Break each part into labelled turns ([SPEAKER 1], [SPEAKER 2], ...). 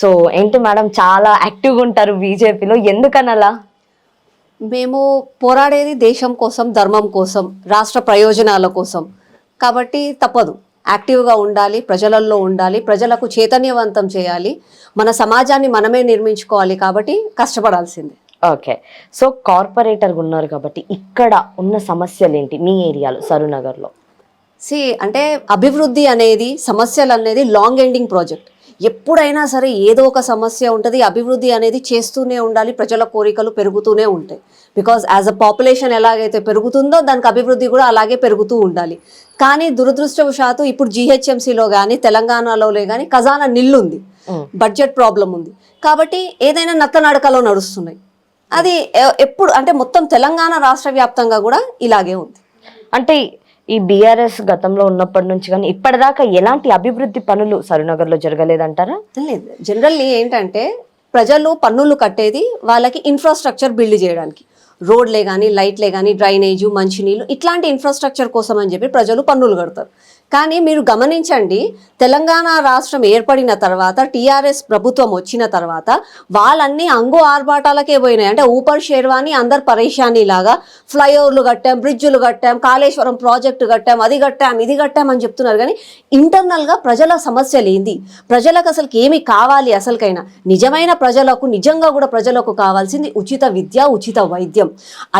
[SPEAKER 1] So ఏంటి madam చాలా యాక్టివ్గా ఉంటారు బీజేపీలో ఎందుకని అలా
[SPEAKER 2] మేము పోరాడేది దేశం కోసం ధర్మం కోసం రాష్ట్ర ప్రయోజనాల కోసం. కాబట్టి తప్పదు. యాక్టివ్గా ఉండాలి ప్రజలలో ఉండాలి ప్రజలకు చైతన్యవంతం చేయాలి. మన సమాజాన్ని మనమే నిర్మించుకోవాలి కాబట్టి కష్టపడాల్సిందే.
[SPEAKER 1] ఓకే. సో కార్పొరేటర్గా ఉన్నారు కాబట్టి ఇక్కడ ఉన్న సమస్యలు ఏంటి మీ ఏరియాలో సరూనగర్లో?
[SPEAKER 2] సి అంటే అభివృద్ధి అనేది సమస్యలు అనేది లాంగ్ ఎండింగ్ ప్రాజెక్ట్ ఎప్పుడైనా సరే ఏదో ఒక సమస్య ఉంటుంది అభివృద్ధి అనేది చేస్తూనే ఉండాలి ప్రజల కోరికలు పెరుగుతూనే ఉంటాయి. బికాజ్ యాజ్ అ పాపులేషన్ ఎలాగైతే పెరుగుతుందో దానికి అభివృద్ధి కూడా అలాగే పెరుగుతూ ఉండాలి. కానీ దురదృష్టవశాత్తు ఇప్పుడు జీహెచ్ఎంసీలో కానీ తెలంగాణలో కానీ ఖజానా నిల్లుంది. బడ్జెట్ ప్రాబ్లం ఉంది. కాబట్టి ఏదైనా నత్తనడకలో నడుస్తున్నాయి. అది ఎప్పుడు అంటే మొత్తం తెలంగాణ రాష్ట్ర వ్యాప్తంగా కూడా ఇలాగే ఉంది.
[SPEAKER 1] అంటే ఈ బీఆర్ఎస్ గతంలో ఉన్నప్పటి నుంచి కానీ ఇప్పటిదాకా ఎలాంటి అభివృద్ధి పనులు సరునగర్లో జరగలేదంటారా?
[SPEAKER 2] లేదు జనరల్లీ ఏంటంటే ప్రజలు పన్నులు కట్టేది వాళ్ళకి ఇన్ఫ్రాస్ట్రక్చర్ బిల్డ్ చేయడానికి. రోడ్లే కానీ లైట్లే కానీ డ్రైనేజు మంచినీళ్ళు ఇట్లాంటి ఇన్ఫ్రాస్ట్రక్చర్ కోసం అని చెప్పి ప్రజలు పన్నులు కడతారు. కానీ మీరు గమనించండి తెలంగాణ రాష్ట్రం ఏర్పడిన తర్వాత టీఆర్ఎస్ ప్రభుత్వం వచ్చిన తర్వాత వాళ్ళన్నీ అంగు ఆర్భాటాలకే పోయినాయి. అంటే ఊపర్ షేర్వాణి అందరు పరేషానీ లాగా ఫ్లైఓవర్లు కట్టాం బ్రిడ్జులు కట్టాం కాళేశ్వరం ప్రాజెక్టు కట్టాం అది కట్టాం ఇది కట్టాం అని చెప్తున్నారు. కానీ ఇంటర్నల్గా ప్రజల సమస్యలు ఏంది ప్రజలకు అసలు ఏమి కావాలి అసలుకైనా? నిజమైన ప్రజలకు నిజంగా కూడా ప్రజలకు కావాల్సింది ఉచిత విద్య ఉచిత వైద్యం.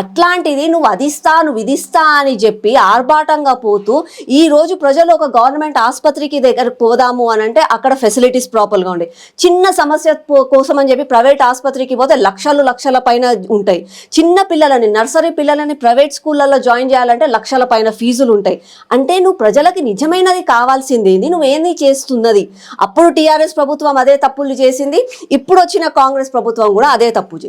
[SPEAKER 2] అట్లాంటిది నువ్వు అదిస్తా నువ్వు విధిస్తా అని చెప్పి ఆర్భాటంగా పోతూ ఈ రోజు ప్రజలు ఒక గవర్నమెంట్ ఆసుపత్రికి దగ్గర పోదాము అని అంటే అక్కడ ఫెసిలిటీస్ ప్రాపర్గా ఉండే. చిన్న సమస్య కోసం అని చెప్పి ప్రైవేట్ ఆసుపత్రికి పోతే లక్షలు లక్షల పైన ఉంటాయి. చిన్న పిల్లలని నర్సరీ పిల్లలని ప్రైవేట్ స్కూళ్ళల్లో జాయిన్ చేయాలంటే లక్షల పైన ఫీజులు ఉంటాయి. అంటే నువ్వు ప్రజలకి నిజమైనది కావాల్సింది నువ్వేంది నువ్వు ఏంది చేస్తున్నది? అప్పుడు టీఆర్ఎస్ ప్రభుత్వం అదే తప్పులు చేసింది. ఇప్పుడు వచ్చిన కాంగ్రెస్ ప్రభుత్వం కూడా అదే తప్పు చేసింది